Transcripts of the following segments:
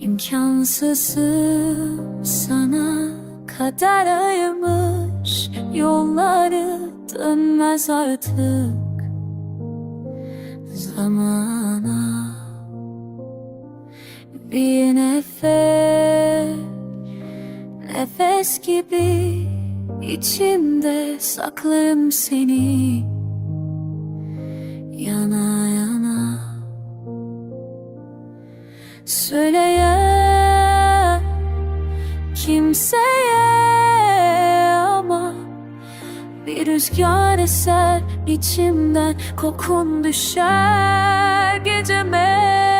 İmkansızım sana kader ayırmış Yolları dönmez artık Zamana. Bir nefes Nefes gibi içimde saklarım seni. Yana yana. Söyleyen kimseye ama Bir rüzgar eser içimden kokun düşer geceme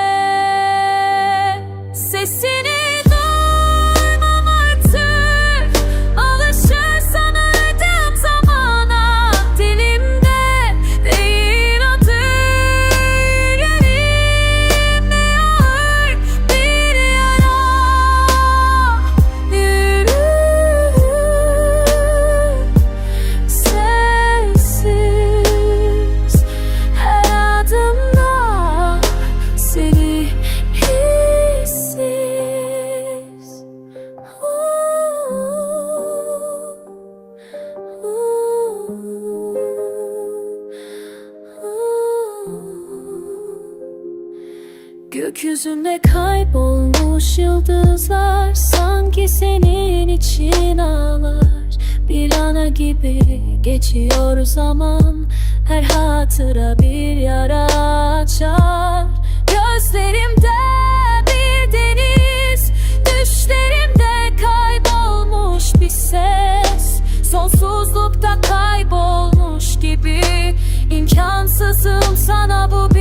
Gökyüzünde kaybolmuş yıldızlar Sanki senin için ağlar. Bir ana gibi geçiyor zaman Her hatıra bir yara açar. Gözlerimde bir deniz Düşlerimde kaybolmuş bir ses. Sonsuzlukta kaybolmuş gibi İmkansızım sana bu